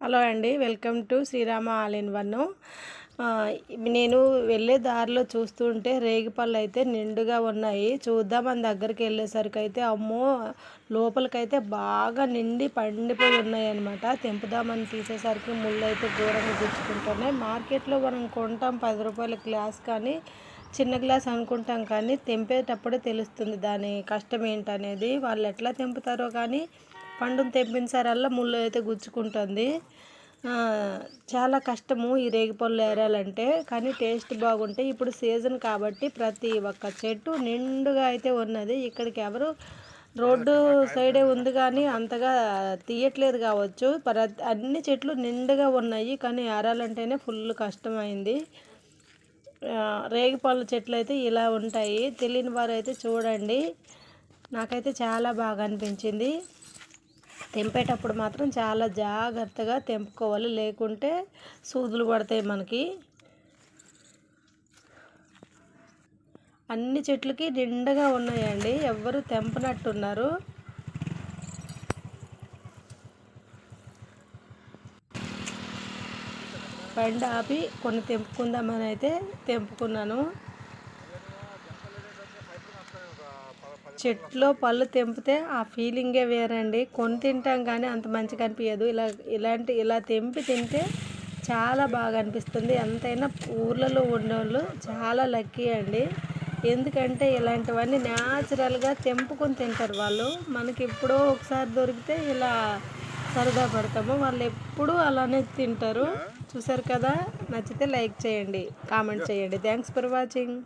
Hello అండి welcome to Srirama all in one. నేను వెళ్ళే దారిలో చూస్తుంటే రేగిపళ్ళు అయితే నిండుగా ఉన్నాయి. చూద్దాం అని దగ్గరికి వెళ్ళేసరికి అయితే అమ్మో లోపలికైతే బాగా నిండి పండిపోయి ఉన్నాయి అనమాట తెంపుదామని తీసేసరికి ముళ్ళు అయితే దూరంగా గుచ్చుకుంటున్నాయి. మార్కెట్లో మనం కొంటాం పది రూపాయల గ్లాస్ కానీ చిన్న గ్లాస్ అనుకుంటాం కానీ తెంపేటప్పుడే తెలుస్తుంది దాని కష్టం ఏంటనేది. వాళ్ళు ఎట్లా తెంపుతారో కానీ పండును తెంపినసారల్లా ముళ్ళు అయితే గుచ్చుకుంటుంది. చాలా కష్టము ఈ రేగిపళ్ళు ఏరాలంటే కానీ టేస్ట్ బాగుంటాయి ఇప్పుడు సీజన్ కాబట్టి ప్రతి ఒక్క చెట్టు నిండుగా అయితే ఉన్నది. ఇక్కడికి ఎవరు రోడ్డు సైడే ఉంది కానీ అంతగా తీయట్లేదు కావచ్చు. ప్రతి అన్ని చెట్లు నిండుగా ఉన్నాయి కానీ ఏరాలంటేనే ఫుల్ కష్టమైంది. రేగిపళ్ళ చెట్లు అయితే ఇలా ఉంటాయి. తెలియని వారు అయితే చూడండి. నాకైతే చాలా బాగా అనిపించింది. తెంపేటప్పుడు మాత్రం చాలా జాగ్రత్తగా తెంపుకోవాలి. లేకుంటే సూదులు పడతాయి మనకి. అన్ని చెట్లకి నిండగా ఉన్నాయండి. ఎవ్వరు తెంపనట్టున్నారు. బండి ఆపి కొన్ని తెంపుకుందామని అయితే తెంపుకున్నాను. చెట్లో పళ్ళు తెంపితే ఆ ఫీలింగే వేరండి. కొని తింటాం కానీ అంత మంచిగా అనిపించదు ఇలా ఇలాంటి ఇలా తెంపి తింటే చాలా బాగా అనిపిస్తుంది. ఎంతైనా ఊర్లలో ఉండేవాళ్ళు చాలా లక్కీ అండి. ఎందుకంటే ఇలాంటివన్నీ న్యాచురల్గా తెంపుకొని తింటారు వాళ్ళు. మనకి ఎప్పుడో ఒకసారి దొరికితే ఇలా సరదా పడతాము. వాళ్ళు ఎప్పుడూ అలానే తింటారు. చూసారు కదా? నచ్చితే లైక్ చేయండి కామెంట్ చేయండి. Thanks for watching.